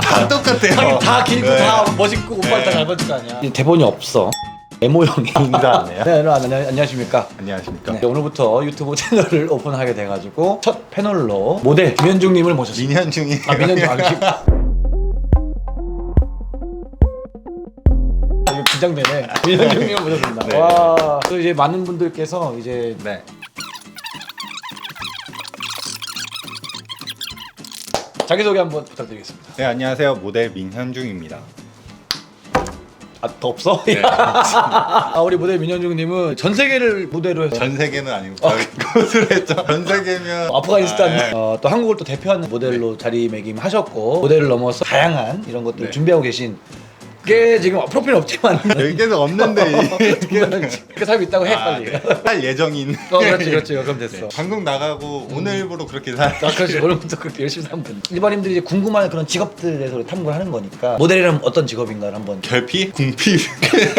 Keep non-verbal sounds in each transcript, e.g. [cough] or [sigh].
다 똑같아요. 다 길고 네. 다 멋있고 옷빨 다 네. 잘 받을 거 아니야. 대본이 없어. 메모형이 인사하네요. 네, 여러분 안녕, 안녕하십니까. 안녕하십니까. 네, 오늘부터 유튜브 채널을 [laughs] 오픈하게 돼가지고 첫 패널로 모델 김현중님을 모셨습니다. 민현 중이. 아 민현중 아, 기... 아, 이거 긴장되네. 민현중님을 모셨습니다. 네. 와, 또 이제 많은 분들께서 이제 네. 자기소개 한번 부탁드리겠습니다. 네 안녕하세요 모델 민현중입니다. 아, 더 없어? 네. [laughs] 아, 우리 모델 민현중님은 전 세계를 무대로 해서 전 세계는 아니고 그것을 했죠. 전 세계면 [laughs] 아프가니스탄 아, 네. 어, 또 한국을 또 대표하는 모델로 자리매김하셨고 모델을 넘어서 다양한 이런 것들 을 네. 준비하고 계신 게 지금 프로필 없지만 여기서 없는데 [laughs] 그 사람이 있다고 해 아, 빨리. 네. 할 있는. 어 그렇지 그렇지 그럼 됐어. 네. 방송 나가고 오늘부로 그렇게 살. 아, 그렇지 오늘부터 그렇게 열심히 된다. 일반인들이 이제 궁금한 그런 직업들에 대해서 탐구를 하는 거니까 모델이란 어떤 직업인가를 한번 결핍, 궁핍,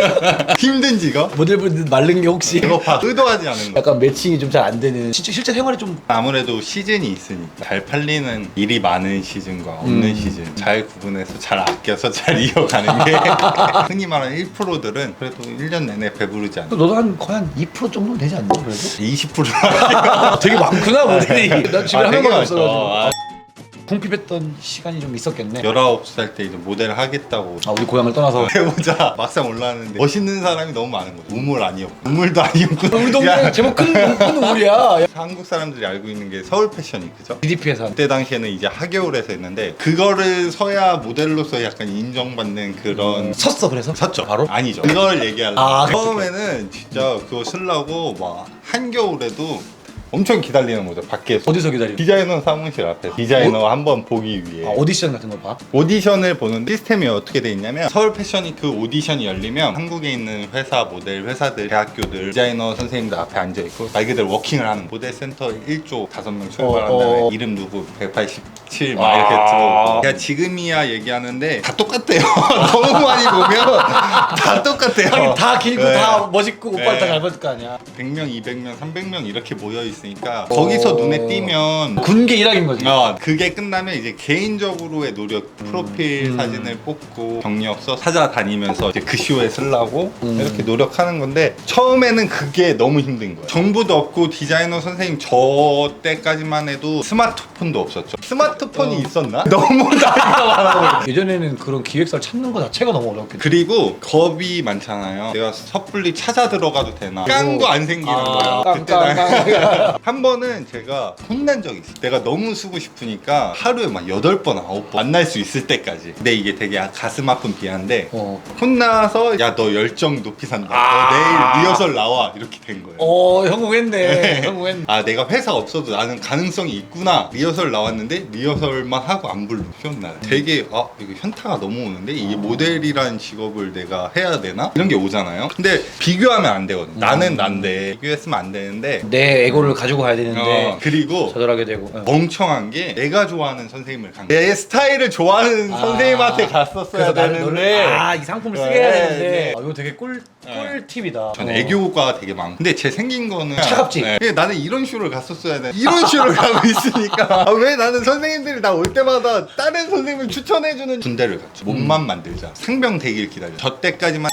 [laughs] 힘든 직업. 모델분들 마른 게 혹시 배고파. 의도하지 않은 거. 약간 매칭이 좀 잘 안 되는 실제, 실제 생활에 좀 아무래도 시즌이 있으니까 잘 팔리는 일이 많은 시즌과 없는 음. 시즌 잘 구분해서 잘 아껴서 잘 [laughs] 이어가는 게 [laughs] 흔히 말하는 1%들은 그래도 1년 내내 배부르지 않아. 너도 한 거의 한 2% 정도 되지 않나 그래도? 20%라. 되게 많구나 모델이. 난 집에 한 명만 아, 없어가지고. 궁핍했던 시간이 좀 있었겠네. 19살 때 이제 모델 하겠다고. 아 우리 고향을 떠나서. 해보자 막상 올라왔는데 멋있는 사람이 너무 많은 거죠. 우물 아니었고. 우물도 아니었고. 우리 동네 야, 제목 큰, 큰 우물이야. [laughs] 한국 사람들이 알고 있는 게 서울 패션이 그죠? GDP에서 그때 당시에는 이제 하계울에서 했는데 그거를 서야 모델로서 약간 인정받는 그런 섰어 그래서? 샀죠. 바로? 아니죠. 그걸 얘기하려고. 아, 처음에는 진짜 그거 쓰려고 막 한겨울에도 엄청 기다리는 거죠 밖에서 어디서 기다리고? 디자이너 사무실 앞에서 디자이너 한번 보기 위해 아, 오디션 같은 거 봐? 오디션을 보는 시스템이 어떻게 돼 있냐면 서울 패션이 그 오디션이 열리면 한국에 있는 회사 모델 회사들 대학교들 디자이너 선생님들 앞에 앉아 있고 말 그대로 워킹을 하는 모델 센터 1조 5명 출발한 어, 다음에 어. 이름 누구 187막 아. 이렇게 들어오고 그냥 지금이야 얘기하는데 다 똑같대요 [laughs] 너무 많이 보면 다 똑같대요 하긴 다 길고 네. 다 멋있고 옷빨 네. 다잘 받을 거 아니야. 100명 200명 300명 이렇게 모여 있으니까 거기서 어. 눈에 띄면 군계 일학인 거지. 어, 그게 끝나면 이제 개인적으로의 노력 프로필 음. 사진을 뽑고 경력서 찾아다니면서 이제 그 쇼에 쓰려고 음. 이렇게 노력하는 건데 처음에는 그게 너무 힘든 거예요 정보도 없고 디자이너 선생님 저 때까지만 해도 스마트폰도 없었죠 스마트 폰이 어. 있었나? [laughs] 너무 나이가 많아 보여 예전에는 그런 기획사를 찾는 거 자체가 너무 어렵겠다. 그리고 겁이 많잖아요 내가 섣불리 찾아 들어가도 되나 깡도 안 생기는 아, 거예요 그때 당- 깡깡깡. [laughs] 한 번은 제가 혼난 적이 있어요. 내가 너무 쓰고 싶으니까 하루에 막 8번, 9번 만날 수 있을 때까지. 근데 이게 되게 가슴 아픈 비하인데 어. 혼나서 야 너 열정 높이 산다. 아. 너 내일 리허설 나와. 이렇게 된 거예요. 어, 성공했네. 성공했네. 아 내가 회사 없어도 나는 가능성이 있구나 리허설 나왔는데 리허설만 하고 안 불러 날 되게 아 이거 현타가 너무 오는데 이게 모델이라는 직업을 내가 해야 되나 이런 게 오잖아요 근데 비교하면 안 되거든 음. 나는 난데 비교했으면 안 되는데 내 에고를 가지고 가야 되는데 어, 그리고 저절하게 되고. 어. 멍청한 게 내가 좋아하는 선생님을 간 거야. 내 스타일을 좋아하는 아. 선생님한테 갔었어야 그래서 나는 되는데 너를 아이 상품을 쓰게 네, 해야 되는데 네. 아, 이거 되게 꿀 네. 꿀팁이다. 전 어. 애교가 되게 많고. 근데 제 생긴 거는 차갑지? 네. 근데 나는 이런 쇼를 갔었어야 돼. [laughs] 이런 쇼를 가고 있으니까. 아, 왜 나는 선생님들이 나 올 때마다 다른 선생님을 추천해주는 군대를 갔죠 몸만 만들자. 상병 되길 기다려. 저 때까지만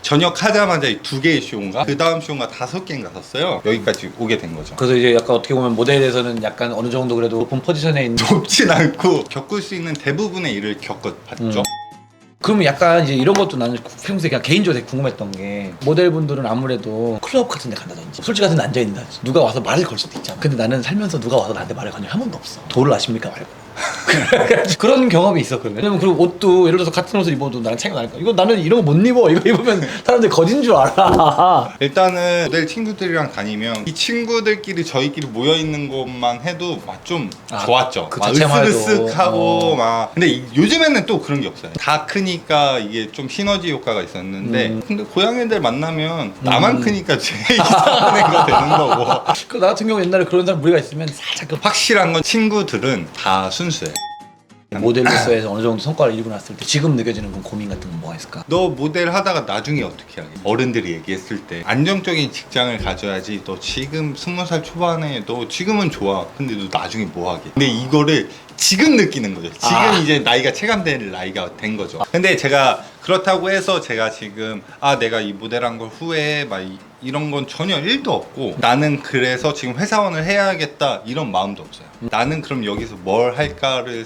전역 하자마자 이 두 개의 쇼인가? 그 다음 쇼인가 다섯 개인가 갔어요. 여기까지 오게 된 거죠. 그래서 이제 약간 어떻게 보면 모델에서는 약간 어느 정도 그래도 높은 포지션에 있는 높진 않고 겪을 수 있는 대부분의 일을 겪어봤죠. 음. 그러면 약간 이제 이런 것도 나는 평소에 그냥 개인적으로 되게 궁금했던 게 모델분들은 아무래도 클럽 같은 데 간다든지 술집 같은 데 앉아있는다든지 누가 와서 말을 걸 수도 있잖아. 근데 나는 살면서 누가 와서 나한테 말을 건 적이 한 번도 없어. 도를 아십니까 말고 그런 경험이 그러면 왜냐면 그리고 옷도 예를 들어서 같은 옷을 입어도 나랑 차이가 나니까 이거 나는 이런 거 못 입어 이거 입으면 사람들이 거진 줄 알아 [laughs] 일단은 모델 친구들이랑 다니면 이 친구들끼리 저희끼리 모여 있는 것만 해도 막 좀 아, 좋았죠. 그 막 자체만 해도. 으쓱으쓱하고 어. 막. 근데 이- 요즘에는 또 그런 게 없어요. 다 크니까 이게 좀 시너지 효과가 있었는데 음. 근데 고양이들 만나면 나만 음. 크니까 제일 [laughs] 이상한 애가 되는 거고. [laughs] 그 나 같은 경우 옛날에 그런 사람 무리가 있으면 살짝 그 확실한 건 친구들은 다 순수해. 모델로서에서 어느 정도 성과를 이루고 났을 때 지금 느껴지는 그 고민 같은 건 뭐가 있을까? 너 모델 하다가 나중에 어떻게 하겠어? 어른들이 얘기했을 때 안정적인 직장을 가져야지 너 지금 스무 살 초반에 너 지금은 좋아 근데 너 나중에 뭐 하게 근데 이거를 지금 느끼는 거죠. 지금 아. 이제 나이가 체감될 나이가 된 거죠. 근데 제가 그렇다고 해서 제가 지금 아 내가 이 모델한 걸 후회해 막 이, 이런 건 전혀 일도 없고 나는 그래서 지금 회사원을 해야겠다 이런 마음도 없어요. 나는 그럼 여기서 뭘 할까를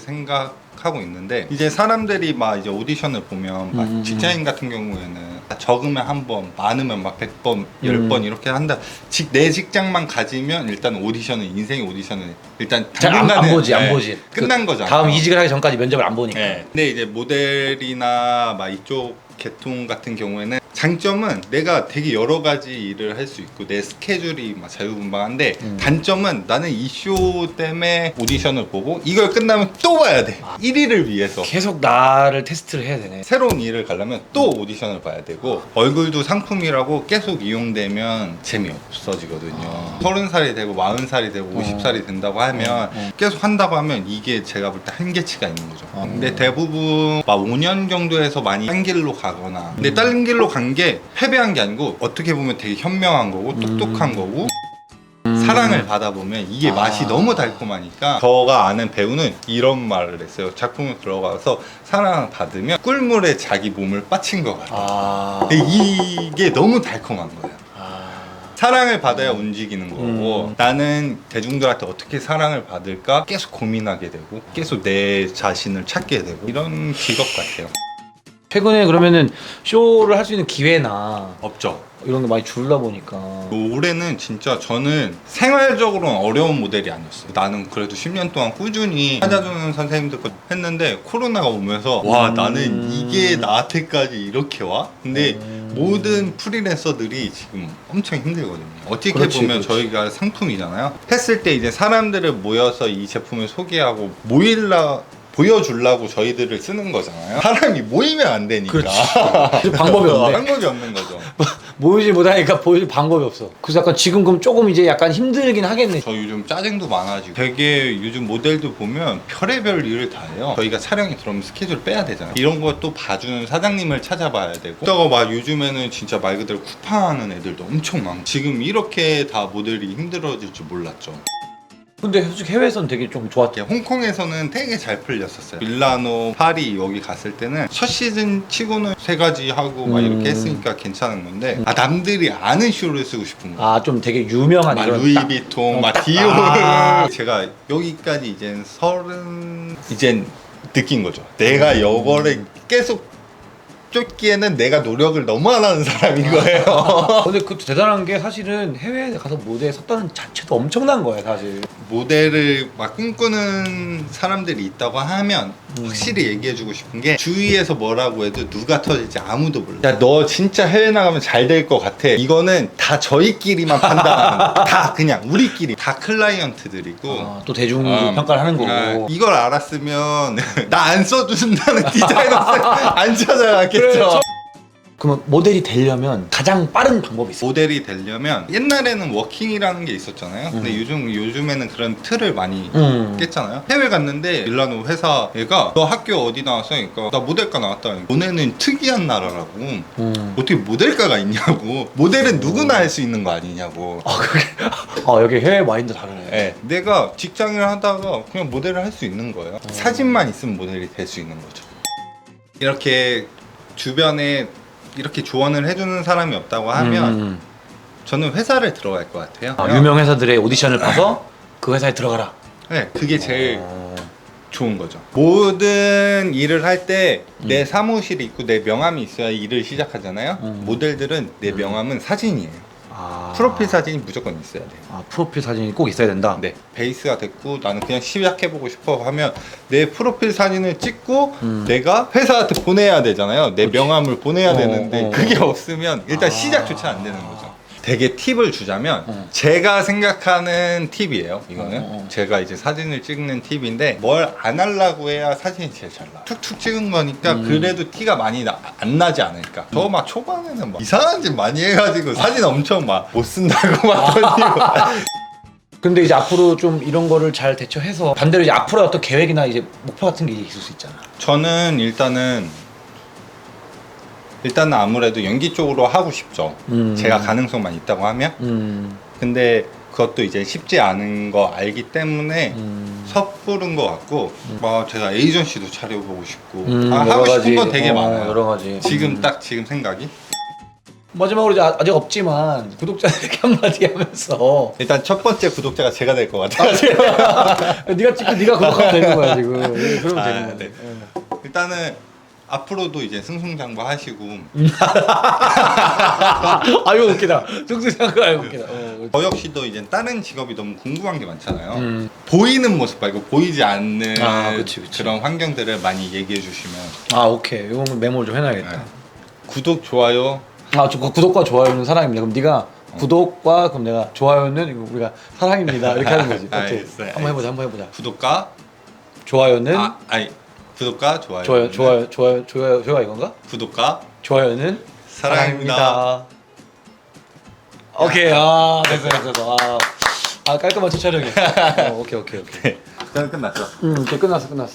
생각하고 있는데 이제 사람들이 막 이제 오디션을 보면 막 음. 직장인 같은 경우에는 적으면 한 번, 많으면 막 100번, 음. 10번 이렇게 한다. 직, 내 직장만 가지면 일단 오디션은 인생의 오디션은 일단 잘 안, 안 당분간은, 보지 안 네, 보지 끝난 그 거잖아. 다음 이직을 하기 전까지 면접을 안 보니까 네. 근데 이제 모델이나 막 이쪽 계통 같은 경우에는 장점은 내가 되게 여러 가지 일을 할 수 있고 내 스케줄이 막 자유분방한데 음. 단점은 나는 이 쇼 때문에 오디션을 보고 이걸 끝나면 또 봐야 돼. 아. 1위를 위해서. 계속 나를 테스트를 해야 되네 새로운 일을 가려면 또 오디션을 봐야 되고 얼굴도 상품이라고 계속 이용되면 재미없어지거든요. 아. 서른 살이 되고 마흔 살이 되고 어. 오십 살이 된다고 하면 어, 어. 계속 한다고 하면 이게 제가 볼 때 한계치가 있는 거죠. 어. 근데 대부분 막 5년 정도에서 많이 딴 길로 가거나 근데 음. 다른 길로 간게 패배한 게 아니고 어떻게 보면 되게 현명한 거고 똑똑한 음. 거고 사랑을 받아보면 이게 아. 맛이 너무 달콤하니까 저가 아는 배우는 이런 말을 했어요. 작품에 들어가서 사랑을 받으면 꿀물에 자기 몸을 빠친 것 같아. 아... 근데 이게 너무 달콤한 거예요. 아... 사랑을 받아야 움직이는 거고 음. 나는 대중들한테 어떻게 사랑을 받을까 계속 고민하게 되고 계속 내 자신을 찾게 되고 이런 직업 같아요. 최근에 그러면은 쇼를 할 수 있는 기회나 없죠. 이런 게 많이 줄다 보니까 올해는 진짜 저는 생활적으로는 어려운 모델이 아니었어요. 나는 그래도 10년 동안 꾸준히 찾아주는 선생님들 거 했는데 코로나가 오면서 와 음. 나는 이게 나한테까지 이렇게 와? 근데 음. 모든 프리랜서들이 지금 엄청 힘들거든요. 어떻게 그렇지, 보면 그렇지. 저희가 상품이잖아요. 했을 때 이제 사람들을 모여서 이 제품을 소개하고 모일라 보여주려고 저희들을 쓰는 거잖아요. 사람이 모이면 안 되니까. 그렇지. [laughs] 방법이 없네. 방법이 없는 거죠. [laughs] 모이지 못하니까 보여줄 방법이 없어 그래서 약간 지금 그럼 조금 이제 약간 힘들긴 하겠네 저 요즘 짜증도 많아지고 되게 요즘 모델도 보면 별의별 일을 다 해요 저희가 촬영이 들어오면 스케줄 빼야 되잖아요 이런 거또 봐주는 사장님을 찾아봐야 되고 그러다가 막 요즘에는 진짜 말 그대로 쿠팡하는 애들도 엄청 많고 지금 이렇게 다 모델이 힘들어질 줄 몰랐죠 근데 솔직히 해외에서는 되게 좀 좋았대 이렇게 홍콩에서는 되게 잘 풀렸었어요 밀라노, 파리 여기 갔을 때는 첫 시즌 치고는 세 가지 하고 막 음. 이렇게 했으니까 괜찮은 건데 아 남들이 아는 쇼를 쓰고 싶은 거예요 아좀 되게 유명한 막 이런 딱- 루이비통, 어, 막 딱- 디올. 아. 제가 여기까지 이젠 서른 이젠 느낀 거죠. 내가 여거를 계속 쫓기에는 내가 노력을 너무 안 하는 사람인 거예요. [laughs] 근데 그 대단한 게 사실은 해외에 가서 무대에 섰다는 자체도 엄청난 거예요 사실 모델을 막 꿈꾸는 사람들이 있다고 하면 음. 확실히 얘기해주고 싶은 게 주위에서 뭐라고 해도 누가 터질지 아무도 몰라. 야 너 진짜 해외 나가면 잘 될 것 같아. 이거는 다 저희끼리만 판단하는 거. 다 그냥 우리끼리 다 클라이언트들이고. 아, 또 대중 아, 평가를 하는 거고 아, 이걸 알았으면 [laughs] 나 안 써준다는 디자이너 안 찾아갔겠죠. 그래, 저- 그러면 모델이 되려면 가장 빠른 방법이 있어요 모델이 되려면 옛날에는 워킹이라는 게 있었잖아요. 근데 음. 요즘 요즘에는 그런 틀을 많이 음. 깼잖아요. 해외 갔는데 밀라노 회사 얘가 너 학교 어디 나왔어? 그러니까 나 모델과 나왔다. 너네는 특이한 나라라고. 음. 어떻게 모델과가 있냐고. 모델은 누구나 할 수 있는 거 아니냐고. 아 그게 아 여기 해외 마인드 다르네 예, 내가 직장을 하다가 그냥 모델을 할 수 있는 거예요. 어. 사진만 있으면 모델이 될 수 있는 거죠. 이렇게 주변에 이렇게 조언을 해주는 사람이 없다고 하면 음. 저는 회사를 들어갈 것 같아요. 아, 유명 회사들의 오디션을 봐서 그 회사에 들어가라 네, 그게 제일 어. 좋은 거죠. 모든 일을 할 때내 음. 사무실이 있고 내 명함이 있어야 일을 시작하잖아요. 음. 모델들은 내 음. 명함은 사진이에요. 아. 프로필 사진이 무조건 있어야 돼요. 아 프로필 사진이 꼭 있어야 된다 네, 베이스가 됐고 나는 그냥 시작해보고 싶어 하면 내 프로필 사진을 찍고 음. 내가 회사한테 보내야 되잖아요. 내. 명함을 보내야 어, 되는데 어, 그게 어. 없으면 일단 아. 시작조차 안 되는 거죠. 되게 팁을 주자면 어. 제가 생각하는 팁이에요. 이거는 어, 어. 제가 이제 사진을 찍는 팁인데 뭘 안 하려고 해야 사진이 제일 잘 나. 툭툭 찍은 거니까 음. 그래도 티가 많이 나, 안 나지 않을까. 저 막 초반에는 막 이상한 짓 많이 해가지고 사진 엄청 막 못 쓴다고 막 던지고 근데 이제 앞으로 좀 이런 거를 잘 대처해서 반대로 이제 앞으로 어떤 계획이나 이제 목표 같은 게 있을 수 있잖아 저는 일단은 일단은 아무래도 연기 쪽으로 하고 싶죠. 음. 제가 가능성만 있다고 하면. 음. 근데 그것도 이제 쉽지 않은 거 알기 때문에 음. 섣부른 것 같고 막 제가 에이전시도 차려보고 싶고 음, 아, 여러 하고 싶은 가지, 건 되게 어, 많아요. 여러 가지. 지금 음. 딱 지금 생각이 마지막으로 이제 아- 아직 없지만 구독자들에게 [laughs] 한마디 하면서 일단 첫 번째 구독자가 제가 될 것 같아요. [laughs] 네가 찍고 네가 구독하면 되는 거야 지금 예, 그러면 아, 되는 네. 예. 일단은 앞으로도 이제 승승장구 하시고 [laughs] 아유 웃기다 쑥쑥한 거 알고 웃기다 어, 저 역시도 이제 다른 직업이 너무 궁금한 게 많잖아요. 음. 보이는 모습 말고 보이지 않는 아, 그치, 그치. 런 환경들을 많이 얘기해 주시면 아 오케이 이건 메모를 좀 해놔야겠다 네. 구독 좋아요 아, 저 구독과 좋아요는 사랑입니다. 그럼 네가 구독과 그럼 내가 좋아요는 이거 우리가 사랑입니다. 이렇게 하는 거지. [laughs] 오케이. 알겠어요, 한번 해보자. 한번 해보자. 구독과 좋아요는 아 아니 구독과 좋아요 좋아요, 좋아요, 좋아요, 좋아요, 좋아요 이건가? 구독과 좋아요는 사랑입니다. 오케이. 아, 됐어, 됐어, 됐어. 아, 아 깔끔한 추천력이. [laughs] 어, 오케이, 오케이, 오케이. 저는 끝났죠. 음, 이제 끝났어, 끝났어.